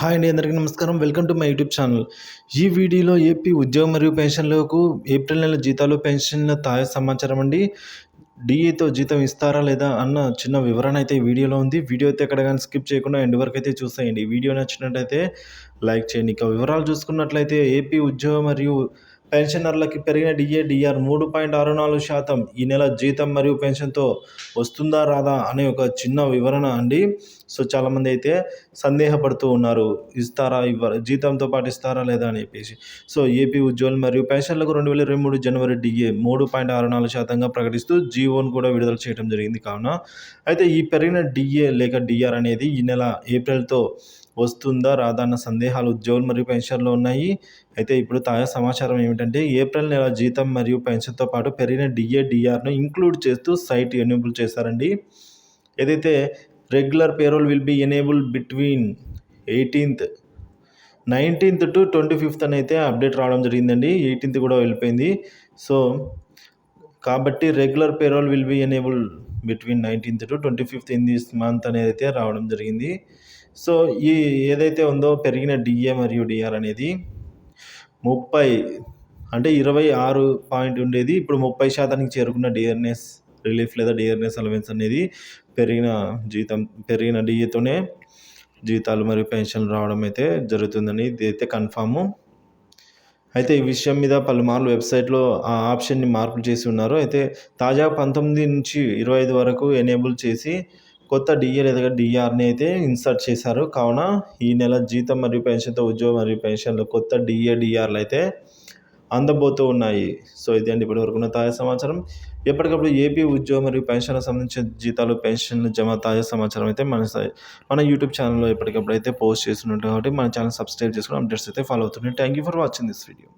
Hi అండి అందరికీ నమస్కారం. Welcome to my YouTube channel. ఈ వీడియోలో ఏపీ ఉద్యోగ మరియు పెన్షన్లకు ఏప్రిల్ నెల జీతాలు పెన్షన్ల తాజా సమాచారం అండి. డిఏతో జీతం ఇస్తారా లేదా అన్న చిన్న వివరణ అయితే ఈ వీడియోలో ఉంది. వీడియో అయితే ఎక్కడ కానీ స్కిప్ చేయకుండా ఎండ్ వరకు అయితే చూసేయండి. వీడియో నచ్చినట్టయితే లైక్ చేయండి. ఇక వివరాలు చూసుకున్నట్లయితే ఏపీ ఉద్యోగ మరియు పెన్షనర్లకి పెరిగిన డిఏ డిఆర్ మూడు పాయింట్ ఆరు నాలుగు శాతం ఈ నెల జీతం మరియు పెన్షన్తో వస్తుందా రాదా అనే ఒక చిన్న వివరణ అండి. సో చాలామంది అయితే సందేహపడుతూ ఉన్నారు. ఇస్తారా ఇవ్వరా జీతంతో పాటు ఇస్తారా లేదా అని చెప్పేసి. సో ఏపీ ఉద్యోగులు మరియు పెన్షన్లకు రెండు వేల ఇరవై మూడు జనవరి డిఏ మూడు పాయింట్ ఆరు నాలుగు శాతంగా ప్రకటిస్తూ జీవోను కూడా విడుదల చేయడం జరిగింది కావున. అయితే ఈ పెరిగిన డిఏ లేక డిఆర్ అనేది ఈ నెల ఏప్రిల్తో వస్తుందా రాదా అన్న సందేహాలు ఉద్యోగులు మరియు పెన్షన్లో ఉన్నాయి. అయితే ఇప్పుడు తాజా సమాచారం ఏమిటంటే ఏప్రిల్ నెల జీతం మరియు పెన్షన్తో పాటు పెరిగిన డిఏ డిఆర్ను ఇంక్లూడ్ చేస్తూ సైట్ ఎనేబుల్ చేశారండి. ఏదైతే regular payroll will be enable between eighteenth nineteenth to twenty fifth అని అయితే అప్డేట్ రావడం జరిగిందండి. ఎయిటీన్త్ కూడా వెళ్ళిపోయింది. సో కాబట్టి regular payroll will be enable between nineteenth to twenty fifth in this month అనేది అయితే రావడం జరిగింది. సో ఈ ఏదైతే ఉందో పెరిగిన డిఏ మరియు డిఆర్ అనేది ముప్పై అంటే ఇరవై ఆరు పాయింట్ ఉండేది. ఇప్పుడు ముప్పై శాతానికి చేరుకున్న డిఆర్ఎస్ రిలీఫ్ లేదా డిఆర్ఎస్ అలవెన్స్ అనేది పెరిగిన జీతం పెరిగిన డిఏతోనే జీతాలు మరియు పెన్షన్లు రావడం అయితే జరుగుతుందని ఇది అయితే కన్ఫాము. అయితే ఈ విషయం మీద పలుమార్లు వెబ్సైట్లో ఆ ఆప్షన్ని మార్పులు చేసి ఉన్నారు. అయితే తాజా పంతొమ్మిది నుంచి ఇరవై ఐదు వరకు ఎనేబుల్ చేసి కొత్త డిఏ లేదా డిఆర్ని అయితే ఇన్సర్ట్ చేశారు. కావున ఈ నెల జీతం మరియు పెన్షన్తో ఉద్యోగం మరియు పెన్షన్లు కొత్త డిఏ డిఆర్లు అయితే అందబోతూ ఉన్నాయి. సో ఇది అండి ఇప్పటి వరకున్న తాజా సమాచారం. ఎప్పటికప్పుడు ఏపీ ఉద్యోగం మరియు పెన్షన్లకు సంబంధించిన జీతాలు పెన్షన్లు జమ తాజా సమాచారం అయితే మన మన యూట్యూబ్ ఛానల్లో ఎప్పటికప్పుడు అయితే పోస్ట్ చేస్తుంటాం కాబట్టి మన ఛానల్ సబ్స్క్రైబ్ చేసుకుని అప్డేట్స్ అయితే ఫాలో అవుతుంటాయి thank you for watching this video.